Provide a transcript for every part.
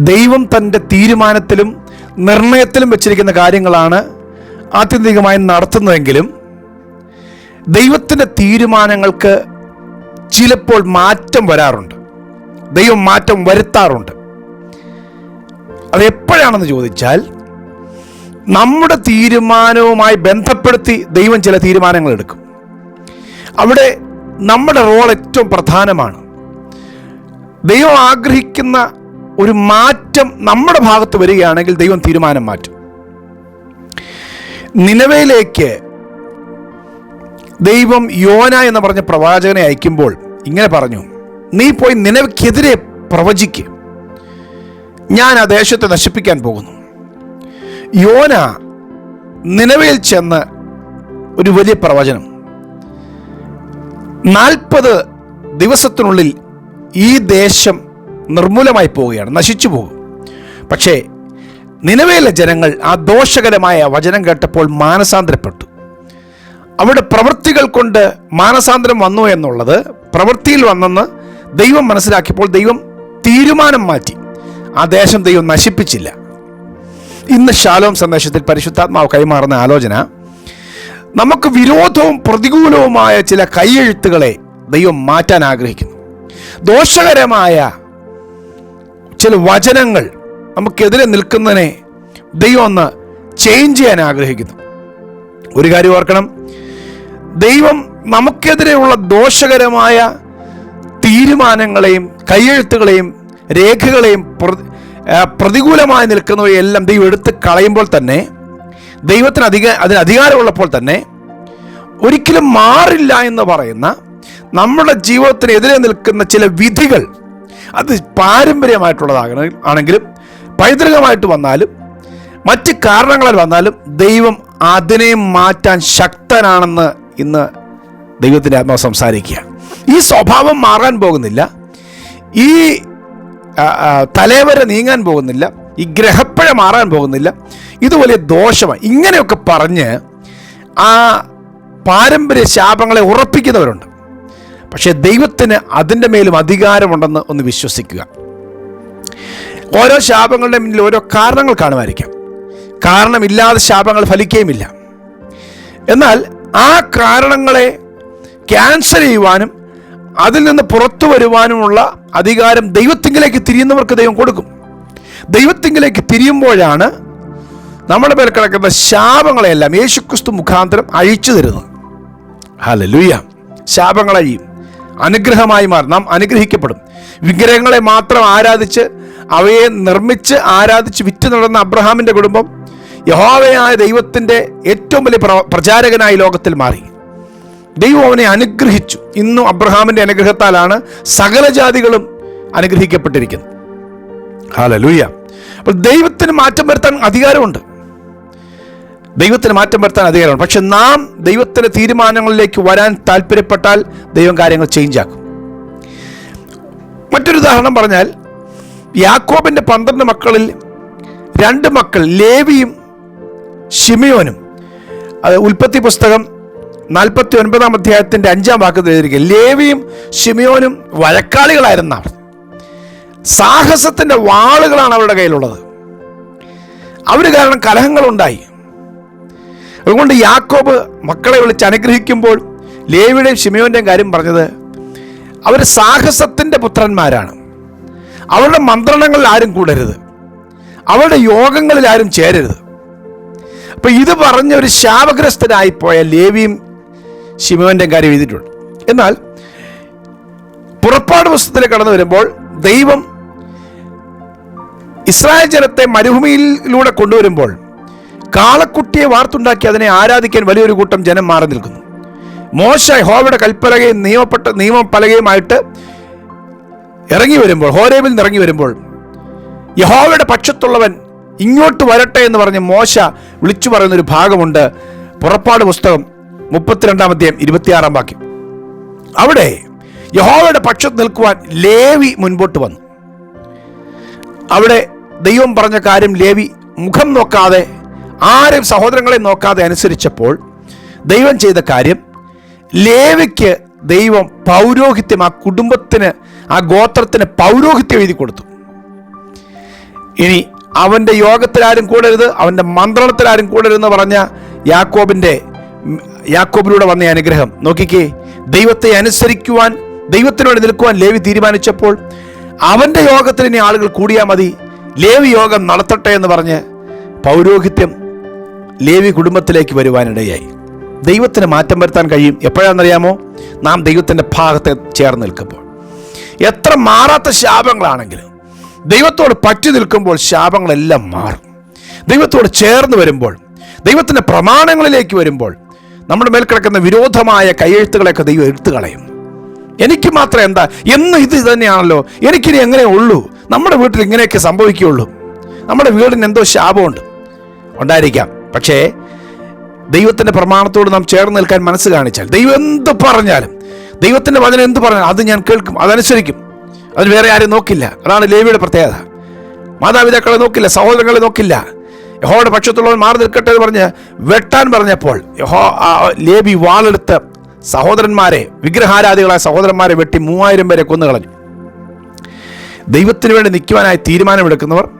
ദൈവം തന്റെ തീരുമാനത്തിലും നിർണയത്തിലും വെച്ചിരിക്കുന്ന കാര്യങ്ങളാണ് ആത്യന്തികമായി നടത്തുന്നതെങ്കിലും ദൈവത്തിന്റെ തീരുമാനങ്ങൾക്ക് ചിലപ്പോൾ മാറ്റം വരാറുണ്ട്. ദൈവം മാറ്റം വരുത്താറുണ്ട്. അത് എപ്പോഴാണെന്ന് ചോദിച്ചാൽ നമ്മുടെ തീരുമാനവുമായി ബന്ധപ്പെടുത്തി ദൈവം ചില തീരുമാനങ്ങൾ എടുക്കും. അവിടെ നമ്മുടെ റോൾ ഏറ്റവും പ്രധാനമാണ്. ദൈവം ആഗ്രഹിക്കുന്ന ഒരു മാറ്റം നമ്മുടെ ഭാഗത്ത് വരികയാണെങ്കിൽ ദൈവം തീരുമാനം മാറ്റും. നിലവയിലേക്ക് ദൈവം യോന എന്ന് പറഞ്ഞ പ്രവാചകനെ അയക്കുമ്പോൾ ഇങ്ങനെ പറഞ്ഞു നീ പോയി നിലവയ്ക്കെതിരെ പ്രവചിക്ക്. ഞാൻ ആ ദേശത്തെ നശിപ്പിക്കാൻ പോകുന്നു. യോന നിലവയിൽ ചെന്ന് ഒരു വലിയ പ്രവചനം. നാൽപ്പത് ദിവസത്തിനുള്ളിൽ ഈ ദേശം നിർമൂലമായി പോവുകയാണ് നശിച്ചു പോകും. പക്ഷേ നിലവിലെ ജനങ്ങൾ ആ ദോഷകരമായ വചനം കേട്ടപ്പോൾ മാനസാന്തരപ്പെട്ടു. അവിടെ പ്രവൃത്തികൾ കൊണ്ട് മാനസാന്തരം വന്നു എന്നുള്ളത് പ്രവൃത്തിയിൽ വന്നെന്ന് ദൈവം മനസ്സിലാക്കിയപ്പോൾ ദൈവം തീരുമാനം മാറ്റി. ആ ദേശം ദൈവം നശിപ്പിച്ചില്ല. ഇന്ന് ശാലോം സന്ദേശത്തിൽ പരിശുദ്ധാത്മാവ് കൈമാറുന്ന ആലോചന നമുക്ക് വിരോധവും പ്രതികൂലവുമായ ചില കൈയെഴുത്തുകളെ ദൈവം മാറ്റാൻ ആഗ്രഹിക്കുന്നു. ദോഷകരമായ ചില വചനങ്ങൾ നമുക്കെതിരെ നിൽക്കുന്നതിനെ ദൈവം ഒന്ന് ചേഞ്ച് ചെയ്യാൻ ആഗ്രഹിക്കുന്നു. ഒരു കാര്യം ഓർക്കണം. ദൈവം നമുക്കെതിരെയുള്ള ദോഷകരമായ തീരുമാനങ്ങളെയും കൈയെഴുത്തുകളെയും രേഖകളെയും പ്രതികൂലമായി നിൽക്കുന്നവയെല്ലാം ദൈവം എടുത്ത് കളയുമ്പോൾ തന്നെ ദൈവത്തിന് അധിക അതിന് അധികാരമുള്ളപ്പോൾ തന്നെ ഒരിക്കലും മാറില്ല എന്ന് പറയുന്ന നമ്മുടെ ജീവിതത്തിനെതിരെ നിൽക്കുന്ന ചില വിധികൾ അത് പാരമ്പര്യമായിട്ടുള്ളതാകണം. ആണെങ്കിലും പൈതൃകമായിട്ട് വന്നാലും മറ്റ് കാരണങ്ങളാൽ വന്നാലും ദൈവം അതിനെ മാറ്റാൻ ശക്തനാണെന്ന് ഇന്ന് ദൈവത്തിന്റെ ആത്മാവ് സംസാരിക്കുക ഈ സ്വഭാവം മാറാൻ പോകുന്നില്ല. ഈ തലേവരെ നീങ്ങാൻ പോകുന്നില്ല. ഈ ഗ്രഹപ്പഴ മാറാൻ പോകുന്നില്ല. ഇത് വലിയ ദോഷമാണ്. ഇങ്ങനെയൊക്കെ പറഞ്ഞ് ആ പാരമ്പര്യ ശാപങ്ങളെ ഉറപ്പിക്കുന്നവരുണ്ട്. പക്ഷേ ദൈവത്തിന് അതിന്റെ മേലും അധികാരമുണ്ടെന്ന് ഒന്ന് വിശ്വസിക്കുക. ഓരോ ശാപങ്ങളുടെ മുന്നിൽ ഓരോ കാരണങ്ങൾ കാണുമായിരിക്കാം. കാരണമില്ലാതെ ശാപങ്ങൾ ഫലിക്കുകയുമില്ല. എന്നാൽ ആ കാരണങ്ങളെ ക്യാൻസൽ ചെയ്യുവാനും അതിൽ നിന്ന് പുറത്തു വരുവാനുമുള്ള അധികാരം ദൈവത്തിങ്കിലേക്ക് തിരിയുന്നവർക്ക് ദൈവം കൊടുക്കും. ദൈവത്തിങ്കിലേക്ക് തിരിയുമ്പോഴാണ് നമ്മുടെ മേൽ കിടക്കുന്ന ശാപങ്ങളെല്ലാം യേശുക്രിസ്തു മുഖാന്തരം അഴിച്ചു തരുന്നത്. ഹലോ ശാപങ്ങൾ അഴിയും അനുഗ്രഹമായി മാറും. നാം അനുഗ്രഹിക്കപ്പെടും. വിഗ്രഹങ്ങളെ മാത്രം ആരാധിച്ച് അവയെ നിർമ്മിച്ച് ആരാധിച്ച് വിറ്റ് നടന്ന അബ്രഹാമിന്റെ കുടുംബം യഹോവയായ ദൈവത്തിന്റെ ഏറ്റവും വലിയ പ്രചാരകനായി ലോകത്തിൽ മാറി. ദൈവം അവനെ അനുഗ്രഹിച്ചു. ഇന്നും അബ്രഹാമിന്റെ അനുഗ്രഹത്താലാണ് സകല ജാതികളും അനുഗ്രഹിക്കപ്പെട്ടിരിക്കുന്നത്. ഹാലലൂയ അപ്പോൾ ദൈവത്തിന് മാറ്റം വരുത്താൻ അധികാരമുണ്ട്. ദൈവത്തിന് മാറ്റം വരുത്താൻ അധികാരമാണ് പക്ഷെ നാം ദൈവത്തിന്റെ തീരുമാനങ്ങളിലേക്ക് വരാൻ താല്പര്യപ്പെട്ടാൽ ദൈവം കാര്യങ്ങൾ ചേഞ്ച് ആക്കും. മറ്റൊരു ഉദാഹരണം പറഞ്ഞാൽ യാക്കോബിന്റെ പന്ത്രണ്ട് മക്കളിൽ രണ്ട് മക്കൾ ലേവിയും ഷിമിയോനും അത് ഉൽപ്പത്തി പുസ്തകം നാൽപ്പത്തി ഒൻപതാം അധ്യായത്തിന്റെ അഞ്ചാം വാക്കത്തിൽ എഴുതിയിരിക്കുക ലേവിയും ഷിമിയോനും വഴക്കാളികളായിരുന്ന സാഹസത്തിന്റെ വാളുകളാണ് അവരുടെ കയ്യിലുള്ളത്. അവർ കാരണം കലഹങ്ങളുണ്ടായി. അതുകൊണ്ട് യാക്കോബ് മക്കളെ വിളിച്ച് അനുഗ്രഹിക്കുമ്പോൾ ലേവിയുടെയും ഷിമയോന്റെയും കാര്യം പറഞ്ഞത് അവർ സാഹസത്തിന്റെ പുത്രന്മാരാണ്. അവരുടെ മന്ത്രണങ്ങളിൽ ആരും കൂടരുത്. അവരുടെ യോഗങ്ങളിൽ ആരും ചേരരുത്. അപ്പം ഇത് പറഞ്ഞ ഒരു ശാപഗ്രസ്തനായിപ്പോയ ലേവിയും ശിമോന്റെയും കാര്യം എഴുതിയിട്ടുണ്ട്. എന്നാൽ പുറപ്പാട് പുസ്തകത്തിൽ കടന്നു വരുമ്പോൾ ദൈവം ഇസ്രായേൽ ജനത്തെ മരുഭൂമിയിലൂടെ കൊണ്ടുവരുമ്പോൾ കാളക്കുട്ടിയെ വാർത്തുണ്ടാക്കി അതിനെ ആരാധിക്കാൻ വലിയൊരു കൂട്ടം ജനം മാറി നിൽക്കുന്നു. മോശ ഹോവയുടെ കൽപ്പലകയും നിയമപ്പെട്ട നിയമപ്പലകയുമായിട്ട് ഇറങ്ങി വരുമ്പോൾ ഹോരേബിൽ നിന്ന് ഇറങ്ങി വരുമ്പോൾ യഹോവയുടെ പക്ഷത്തുള്ളവൻ ഇങ്ങോട്ട് വരട്ടെ എന്ന് പറഞ്ഞ് മോശ വിളിച്ചു പറയുന്ന ഒരു ഭാഗമുണ്ട്. പുറപ്പാട് പുസ്തകം മുപ്പത്തിരണ്ടാം അധ്യായം ഇരുപത്തിയാറാം വാക്യം. അവിടെ യഹോവയുടെ പക്ഷത്ത് നിൽക്കുവാൻ ലേവി മുൻപോട്ട് വന്നു. അവിടെ ദൈവം പറഞ്ഞ കാര്യം ലേവി മുഖം നോക്കാതെ ആരും സഹോദരങ്ങളെ നോക്കാതെ അനുസരിച്ചപ്പോൾ ദൈവം ചെയ്ത കാര്യം ലേവയ്ക്ക് ദൈവം പൗരോഹിത്യം ആ കുടുംബത്തിന് ആ ഗോത്രത്തിന് പൗരോഹിത്യം എഴുതി കൊടുത്തു. ഇനി അവന്റെ യോഗത്തിൽ ആരും കൂടരുത് അവന്റെ മന്ത്രണത്തിൽ ആരും കൂടരുതെന്ന് പറഞ്ഞ യാക്കോബിന്റെ യാക്കോബിലൂടെ വന്ന അനുഗ്രഹം. നോക്കിക്കേ ദൈവത്തെ അനുസരിക്കുവാൻ ദൈവത്തിനോട് നിൽക്കുവാൻ ലേവി തീരുമാനിച്ചപ്പോൾ അവന്റെ യോഗത്തിൽ ഇനി ആളുകൾ കൂടിയാൽ മതി ലേവി യോഗം നടത്തട്ടെ എന്ന് പറഞ്ഞ് പൗരോഹിത്യം ലേവി കുടുംബത്തിലേക്ക് വരുവാനിടയായി. ദൈവത്തിന് മാറ്റം വരുത്താൻ കഴിയും എപ്പോഴാണെന്നറിയാമോ? നാം ദൈവത്തിന്റെ ഭാഗത്തെ ചേർന്ന് നിൽക്കുമ്പോൾ. എത്ര മാറാത്ത ശാപങ്ങളാണെങ്കിലും ദൈവത്തോട് പറ്റി നിൽക്കുമ്പോൾ ശാപങ്ങളെല്ലാം മാറും. ദൈവത്തോട് ചേർന്ന് വരുമ്പോൾ ദൈവത്തിന്റെ പ്രമാണങ്ങളിലേക്ക് വരുമ്പോൾ നമ്മുടെ മേൽ കിടക്കുന്ന വിരോധമായ കയ്യെഴുത്തുകളെയൊക്കെ ദൈവം എടുത്തു കളയും. എനിക്ക് മാത്രം എന്താ? എന്ന് ഇത് തന്നെയാണല്ലോ. എനിക്കിനി എങ്ങനെ ഉള്ളൂ? നമ്മുടെ വീട്ടിൽ ഇങ്ങനെയൊക്കെ സംഭവിക്കുകയുള്ളൂ. നമ്മുടെ വീടിന് എന്തോ ശാപമുണ്ട്. ഉണ്ടായിരിക്കാം. പക്ഷേ ദൈവത്തിന്റെ പ്രമാണത്തോട് നാം ചേർന്ന് നിൽക്കാൻ മനസ്സ് കാണിച്ചാൽ ദൈവം എന്ത് പറഞ്ഞാലും ദൈവത്തിന്റെ വചനം എന്ത് പറഞ്ഞാലും അത് ഞാൻ കേൾക്കും അതനുസരിക്കും അതിന് വേറെ ആരും നോക്കില്ല. അതാണ് ലേവിയുടെ പ്രത്യേകത. മാതാപിതാക്കളെ നോക്കില്ല സഹോദരങ്ങളെ നോക്കില്ല. യഹോയുടെ പക്ഷത്തുള്ളവൻ മാറി നിൽക്കട്ടെ എന്ന് പറഞ്ഞ് വെട്ടാൻ പറഞ്ഞപ്പോൾ യഹോ ലേബി വാളെടുത്ത് സഹോദരന്മാരെ വിഗ്രഹാരാധികളായ സഹോദരന്മാരെ വെട്ടി മൂവായിരം പേരെ കൊന്നുകളഞ്ഞു. ദൈവത്തിന് വേണ്ടി നിൽക്കുവാനായി തീരുമാനമെടുക്കുന്നവർ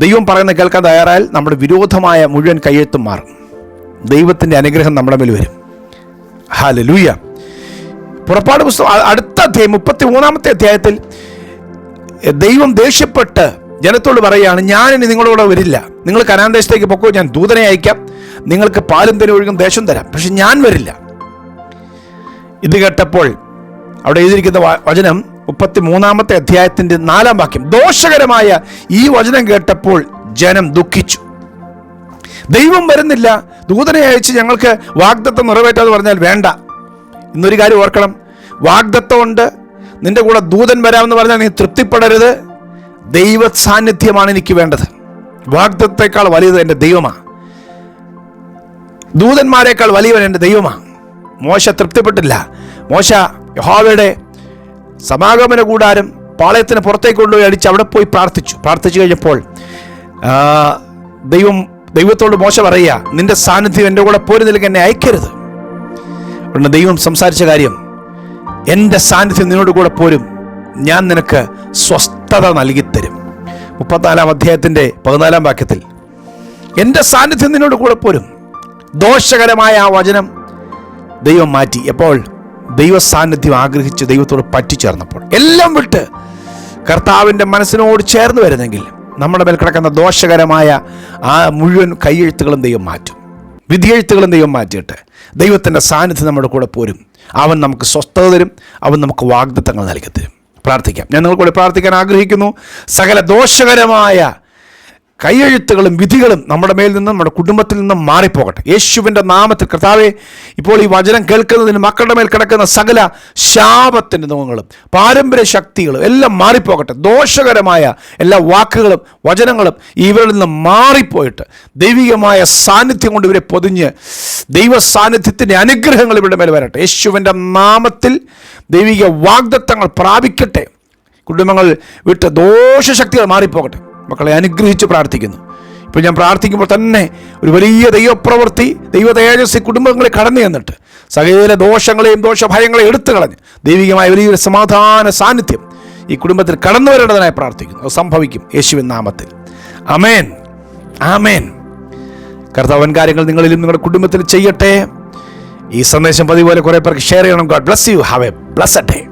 ദൈവം പറയുന്ന കേൾക്കാൻ തയ്യാറായാൽ നമ്മുടെ വിരോധമായ മുഴുവൻ കയ്യെഴുത്തും മാറും. ദൈവത്തിന്റെ അനുഗ്രഹം നമ്മുടെ മേൽ വരും. ഹാല ലൂയ പുറപ്പാട് പുസ്തകം അടുത്ത അധ്യായം മുപ്പത്തി മൂന്നാമത്തെ അധ്യായത്തിൽ ദൈവം ദേഷ്യപ്പെട്ട് ജനത്തോട് പറയുകയാണ് ഞാനിനി നിങ്ങളോട് വരില്ല. നിങ്ങൾ കനാൻ ദേശത്തേക്ക് പൊക്കോ ഞാൻ ദൂതനെ അയക്കാം. നിങ്ങൾക്ക് പാലും തന്നെ ഒഴുകും ദേശം തരാം. പക്ഷെ ഞാൻ വരില്ല. ഇത് കേട്ടപ്പോൾ അവിടെ എഴുതിയിരിക്കുന്ന വചനം മുപ്പത്തി മൂന്നാമത്തെ അധ്യായത്തിന്റെ നാലാം വാക്യം. ദോഷകരമായ ഈ വചനം കേട്ടപ്പോൾ ജനം ദുഃഖിച്ചു. ദൈവം വരുന്നില്ല. ദൂതനെ അയച്ച് ഞങ്ങൾക്ക് വാഗ്ദത്തം നിറവേറ്റാന്ന് പറഞ്ഞാൽ വേണ്ട. ഇന്നൊരു കാര്യം ഓർക്കണം. വാഗ്ദത്തം ഉണ്ട്. നിന്റെ കൂടെ ദൂതൻ വരാമെന്ന് പറഞ്ഞാൽ നീ തൃപ്തിപ്പെടരുത്. ദൈവ സാന്നിധ്യമാണ് എനിക്ക് വേണ്ടത്. വാഗ്ദത്തേക്കാൾ വലിയത് എന്റെ ദൈവമാണ് ദൂതന്മാരെക്കാൾ വലിയവൻ എന്റെ ദൈവമാണ് മോശ തൃപ്തിപ്പെട്ടില്ല. മോശ യഹോവയുടെ സമാഗമന കൂടാരം പാളയത്തിന് പുറത്തേക്ക് കൊണ്ടുപോയി അടിച്ച് അവിടെ പോയി പ്രാർത്ഥിച്ചു. പ്രാർത്ഥിച്ചു കഴിഞ്ഞപ്പോൾ ദൈവം ദൈവത്തോട് മോശം പറയുക നിന്റെ സാന്നിധ്യം എന്റെ കൂടെ പോരുന്നില്ലെങ്കിൽ എന്നെ അയക്കരുത്. അതുകൊണ്ട് ദൈവം സംസാരിച്ച കാര്യം എന്റെ സാന്നിധ്യം നിന്നോട് കൂടെ പോരും ഞാൻ നിനക്ക് സ്വസ്ഥത നൽകിത്തരും. മുപ്പത്തിനാലാം അധ്യായത്തിന്റെ പതിനാലാം വാക്യത്തിൽ എന്റെ സാന്നിധ്യം നിന്നോട് കൂടെ പോരും. ദോഷകരമായ ആ വചനം ദൈവം മാറ്റി. എപ്പോൾ? ദൈവ സാന്നിധ്യം ആഗ്രഹിച്ച് ദൈവത്തോട് പറ്റിച്ചേർന്നപ്പോൾ എല്ലാം വിട്ട് കർത്താവിന്റെ മനസ്സിനോട് ചേർന്ന് വരുന്നെങ്കിൽ നമ്മുടെ മേൽ കിടക്കുന്ന ദോഷകരമായ ആ മുഴുവൻ കൈയെഴുത്തുകളും ദൈവം മാറ്റും. വിധിയെഴുത്തുകളും ദൈവം മാറ്റിയിട്ട് ദൈവത്തിന്റെ സാന്നിധ്യം നമ്മുടെ കൂടെ പോരും. അവൻ നമുക്ക് സ്വസ്ഥത തരും അവൻ നമുക്ക് വാഗ്ദത്തങ്ങൾ നൽകി തരും. പ്രാർത്ഥിക്കാം. ഞാൻ നിങ്ങൾക്കൂടെ പ്രാർത്ഥിക്കാൻ ആഗ്രഹിക്കുന്നു. സകല ദോഷകരമായ കൈയെഴുത്തുകളും വിധികളും നമ്മുടെ മേൽ നിന്നും നമ്മുടെ കുടുംബത്തിൽ നിന്നും മാറിപ്പോകട്ടെ. യേശുവിന്റെ നാമത്തിൽ കർത്താവെ ഇപ്പോൾ ഈ വചനം കേൾക്കുന്നതിന് മക്കളുടെ മേൽ കിടക്കുന്ന സകല ശാപത്തിന്റെ നുഖങ്ങളും പാരമ്പര്യ ശക്തികളും എല്ലാം മാറിപ്പോകട്ടെ. ദോഷകരമായ എല്ലാ വാക്കുകളും വചനങ്ങളും ഇവരിൽ നിന്ന് മാറിപ്പോയിട്ട് ദൈവികമായ സാന്നിധ്യം കൊണ്ട് ഇവരെ പൊതിഞ്ഞ് ദൈവ സാന്നിധ്യത്തിന്റെ അനുഗ്രഹങ്ങൾ ഇവരുടെ മേൽ വരട്ടെ. യേശുവിന്റെ നാമത്തിൽ ദൈവിക വാഗ്ദത്തങ്ങൾ പ്രാപിക്കട്ടെ. കുടുംബങ്ങൾ വിട്ട് ദോഷശക്തികൾ മാറിപ്പോകട്ടെ. മക്കളെ അനുഗ്രഹിച്ച് പ്രാർത്ഥിക്കുന്നു. ഇപ്പോൾ ഞാൻ പ്രാർത്ഥിക്കുമ്പോൾ തന്നെ ഒരു വലിയ ദൈവപ്രവൃത്തി ദൈവ തേജസ് കുടുംബങ്ങളെ കടന്നു ചെന്നിട്ട് സകല ദോഷങ്ങളെയും ദോഷഭയങ്ങളെയും എടുത്തു കളഞ്ഞ് ദൈവികമായ വലിയൊരു സമാധാന സാന്നിധ്യം ഈ കുടുംബത്തിൽ കടന്നു വരേണ്ടതിനായി പ്രാർത്ഥിക്കുന്നു. അത് സംഭവിക്കും യേശുവിൻ നാമത്തിൽ. അമേൻ ആമേൻ. കർത്താവൻ കാര്യങ്ങൾ നിങ്ങളിലും നിങ്ങളുടെ കുടുംബത്തിൽ ചെയ്യട്ടെ. ഈ സന്ദേശം പതിപോലെ പോലെ കുറേ പേർക്ക് ഷെയർ ചെയ്യണം. God bless you. Have a bless day.